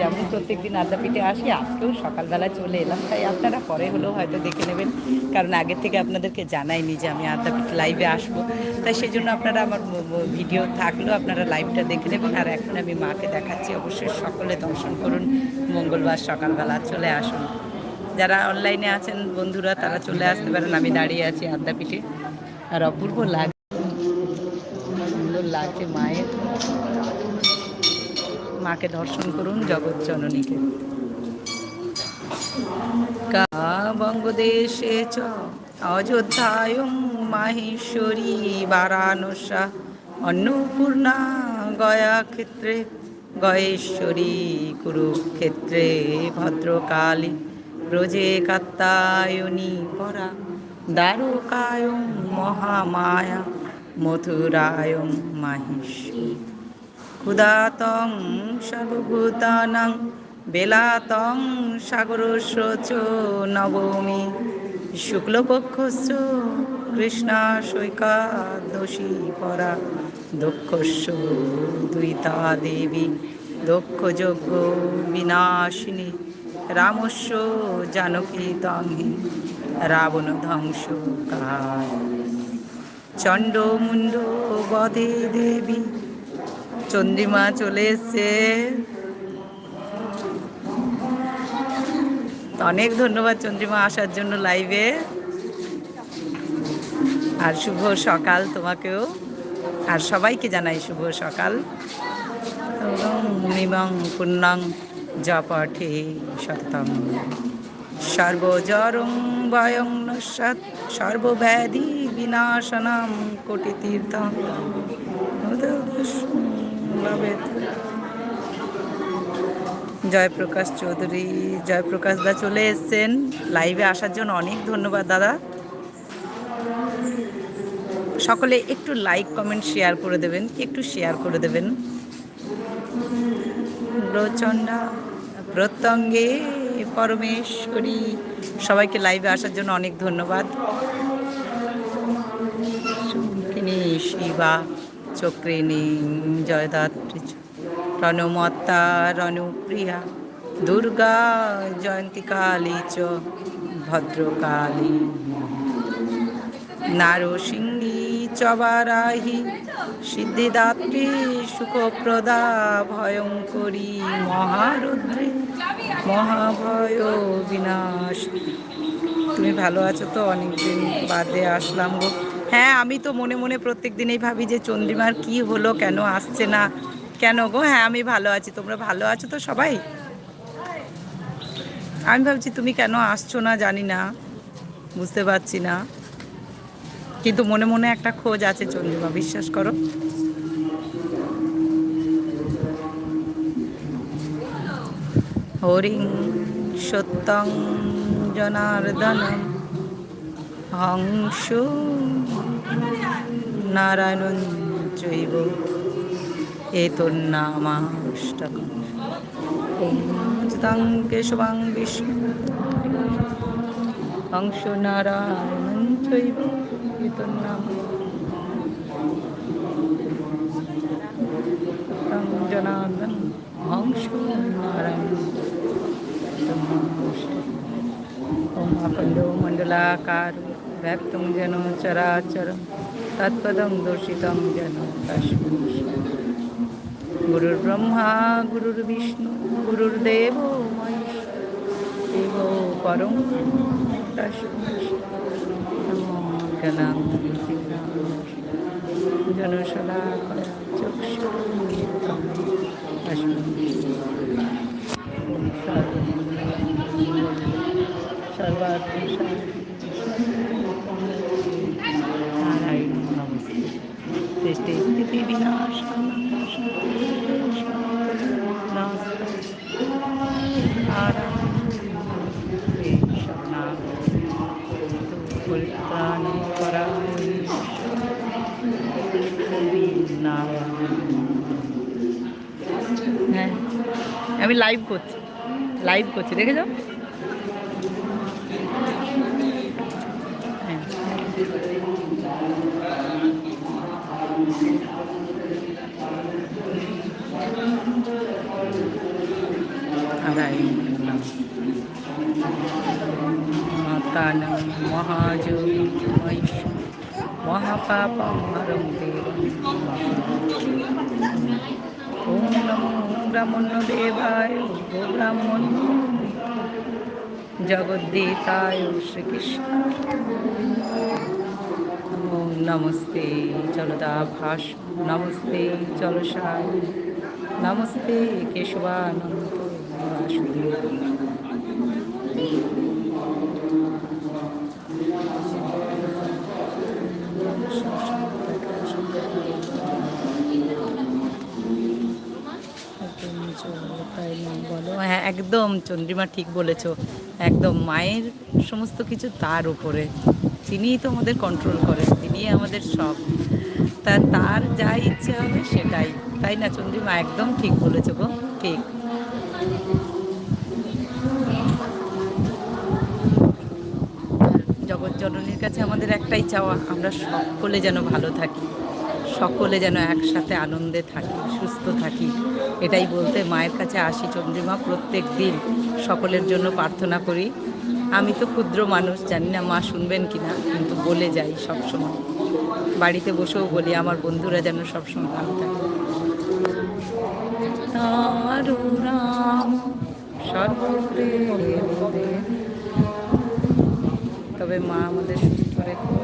যেমন প্রত্যেক দিন আদ্যাপীঠে আসি, আজকেও সকালবেলা চলে এলাম। তাই আপনারা পরে হলেও হয়তো দেখে নেবেন, কারণ আগের থেকে আপনাদেরকে জানাইনি যে আমি আদ্যাপীঠ লাইভে আসব। তাই সেই জন্য আপনারা আমার ভিডিও থাকলেও আপনারা লাইভটা দেখে নেবেন। আর এখন আমি মাকে দেখাচ্ছি, অবশ্যই সকলে দর্শন করুন। মঙ্গলবার সকালবেলা চলে আসুন। যারা অনলাইনে আছেন বন্ধুরা, তারা চলে আসতে পারেন। আমি দাঁড়িয়ে আছি আদ্যাপীঠে। আর অপূর্ব লাগে সুন্দর লাগছে মায়ের। মাকে দর্শন করুন জগৎ জননীকে। বঙ্গদেশে চ অযোধ্যায় মাহেশ্বরী বারাণসা অন্নপূর্ণা গয়া ক্ষেত্রে গয়েশ্বরী কুরুক্ষেত্রে ভদ্রকালী ব্রজে কাত্তায়নী পরা দ্বারকায় মহামায়া মথুরায় মাহেশ্বরী। ক্ষুদাতং সর্বভূতানাং বেলাতং সাগরস্রোচ নবমী। শুক্লপক্ষস্য কৃষ্ণা সৈকাদশী পরা দক্ষস্য দুইতা দেবী দক্ষযজ্ঞ বিনাশিনী, রামস্য জানকী তংহি রাবণ ধ্বংস কায় চণ্ড বধে দেবী চন্দ্রিমা চলে এসছে। অনেক ধন্যবাদ চন্দ্রিমা আসার জন্য লাইভে। আর শুভ সকাল তোমাকেও। আর সবাইকে জানাই শুভ সকাল। নিমং পুণ্যং জপঠে সততম সর্বজরং বয়ং নস্যাৎ সর্বব্যাধি বিনাশনম কোটি তীর্থম জয়প্রকাশ চৌধুরী, জয়প্রকাশ দা চলে এসছেন লাইভে আসার জন্য। অনেক ধন্যবাদ দাদা। সকলে একটু লাইক কমেন্ট শেয়ার করে দেবেন, একটু শেয়ার করে দেবেন। প্রচণ্ডা প্রত্যঙ্গে পরমেশ্বরী, সবাইকে লাইভে আসার জন্য অনেক ধন্যবাদ। শিবা। চক্রিণী, জয়দাত্রী রণমত্তা রণপ্রিয়া, দুর্গা, জয়ন্তী কালী চ, ভদ্রকালী, নারসিংহী চবারাহি সিদ্ধিদাত্রী, সুখপ্রদা, ভয়ঙ্করী, মহারুদ্রী, মহাভয় বিনাশ। তুমি ভালো আছো তো? অনেকদিন বাদে আসলাম গো। হ্যাঁ আমি তো মনে মনে প্রত্যেক দিনেই ভাবি যে চন্দ্রিমার কি হলো, কেন আসছে না? কেন গো? হ্যাঁ আমি ভালো আছি। তোমরা ভালো আছো তো সবাই? আমি ভাবছি, তুমি কেন আসছো না? জানি না। বুঝতে পারছি না। কিন্তু মনে মনে একটা খোঁজ আছে, চন্দ্রিমা, বিশ্বাস করো। হরিং সত্যং জনার্দন হংস নারায়ণ চৈব এতন্নামাষ্টকম ওম কেশবাং বিষ্ণু। হংস নারায়ণ চৈব এতন্নাম তং জনার্দন হংস নারায়ণ। ওম মণ্ডলাকার। ব্যক্তং যেন চরাচর, তৎপদং दर्शितं যেন तस्मिन् গুরুর ব্রহ্মা, গুরুর বিষ্ণু গুরুর্দেব परं দেব পরম তস্মিन् জ্ঞানাং সৃষ্টি। স্থিতি বিনাশ আমি লাইভ করছি। লাইভ করছি দেখে হ্যাঁ নমস্তে নমস্তে জলসায় নমস্তে কেশবানন্ত বাসুদেব তাই না হ্যাঁ একদম, চন্দ্রিমা ঠিক বলেছ। একদম, মায়ের সমস্ত কিছু তার উপরে। তিনিই তো আমাদের কন্ট্রোল করেন, তিনিই আমাদের সব। তা তার যা ইচ্ছে হবে সেটাই। তাই না, চন্দ্রিমা? একদম ঠিক বলেছ গো, ঠিক। জগৎ জননীর কাছে আমাদের একটাই চাওয়া, আমরা সকলে যেন ভালো থাকি, সকলে যেন একসাথে আনন্দে থাকি, সুস্থ থাকি, এটাই বলতে মায়ের কাছে আসি চন্দ্রিমা, প্রত্যেক দিন সকলের জন্য প্রার্থনা করি। আমি তো ক্ষুদ্র মানুষ, জানি না মা শুনবেন কি না, কিন্তু বলে যাই সবসময়। বাড়িতে বসেও বলি, আমার বন্ধুরা যেন সবসময় ভালো থাকে। মা আমাদের সুস্থ রেখো।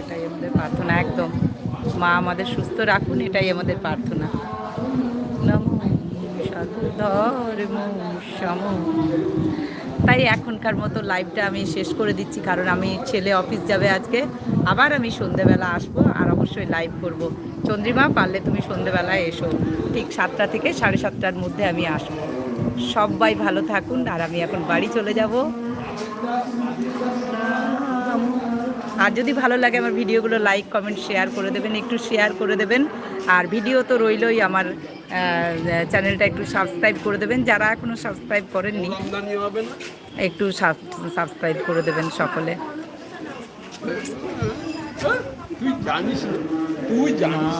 এটাই আমাদের প্রার্থনা, একদম। মা আমাদের সুস্থ রাখুন, এটাই আমাদের প্রার্থনা। তাই এখনকার মতো লাইভটা আমি শেষ করে দিচ্ছি, কারণ আমি ছেলে অফিস যাবে আজকে। আবার আমি সন্ধেবেলা আসব আর অবশ্যই লাইভ করব। চন্দ্রিমা, পারলে তুমি সন্ধেবেলায় এসো। ঠিক সাতটা থেকে সাড়ে সাতটার মধ্যে আমি আসব। সবাই ভালো থাকুন, আর আমি এখন বাড়ি চলে যাব। আর যদি ভালো লাগে আমার ভিডিওগুলো লাইক কমেন্ট শেয়ার করে দেবেন, একটু শেয়ার করে দেবেন। আর ভিডিও তো রইলই আমার চ্যানেলটা একটু সাবস্ক্রাইব করে দেবেন। যারা এখনও সাবস্ক্রাইব করেননি, একটু সাবস্ক্রাইব করে দেবেন সকলে। তুই জানিস তুই জানিস